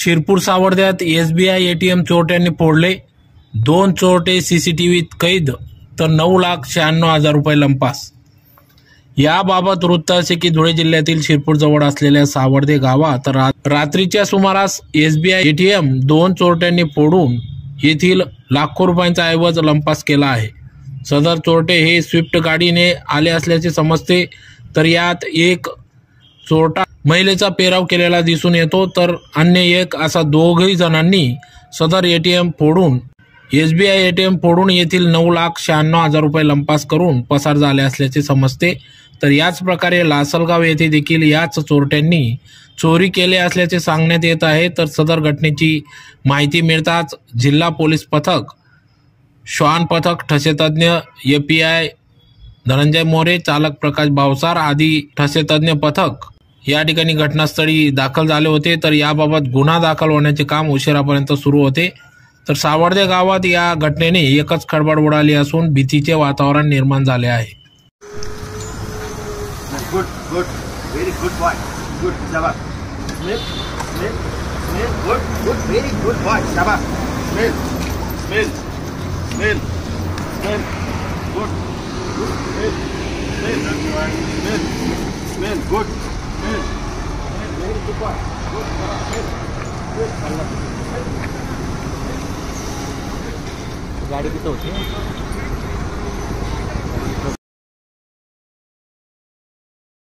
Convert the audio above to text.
Shirpur सावर्ध्यात SBI ATM चोरट्यांनी फोडले. दोन चोरटे सीसीटीव्हीत कैद तर नऊ लाख शहाण्णव हजार रुपये लंपास. याबाबत वृत्त असे की धुळे जिल्ह्यातील शिरपूर जवळ असलेल्या सावर्धे गावात रा- रात्रीच्या सुमारास एसबीआय एटीएम दोन चोरट्यांनी फोडून येथील लाखो रुपयांचा ऐवज लंपास केला आहे. सदर चोरटे हे स्विफ्ट गाडीने आले असल्याचे समजते तर यात एक चोरटा महिलेचा पेराव केलेला दिसून येतो तर अन्य एक असा दोघही जणांनी सदर एटीएम फोडून एसबीआय एटीएम फोडून येथील नऊ लाख शहाण्णव हजार रुपये लंपास करून पसार झाले असल्याचे समजते. तर याच प्रकारे लासलगाव येथे देखील याच चोरट्यांनी चोरी केले असल्याचे सांगण्यात येत आहे. तर सदर घटनेची माहिती मिळताच जिल्हा पोलीस पथक श्वान पथक ठसेतज्ञ एपीआय धनंजय मोरे चालक प्रकाश भावसार आदी ठसेतज्ञ पथक या ठिकाणी घटनास्थळी दाखल झाले होते तर याबाबत गुन्हा दाखल होण्याचे काम उशिरापर्यंत सुरू होते तर सावर्डे गावात या घटनेने एकच खडबड उडाली असून भीतीचे वातावरण निर्माण झाले आहे Good, good. Very good boy. Good, Shabbat. Smith, Smith, Smith. Good, good. Very good boy. Shabbat. Smith, Smith, Smith, Smith. Good, good. Smith, Smith, Smith, Smith. गाडी कुठं होती.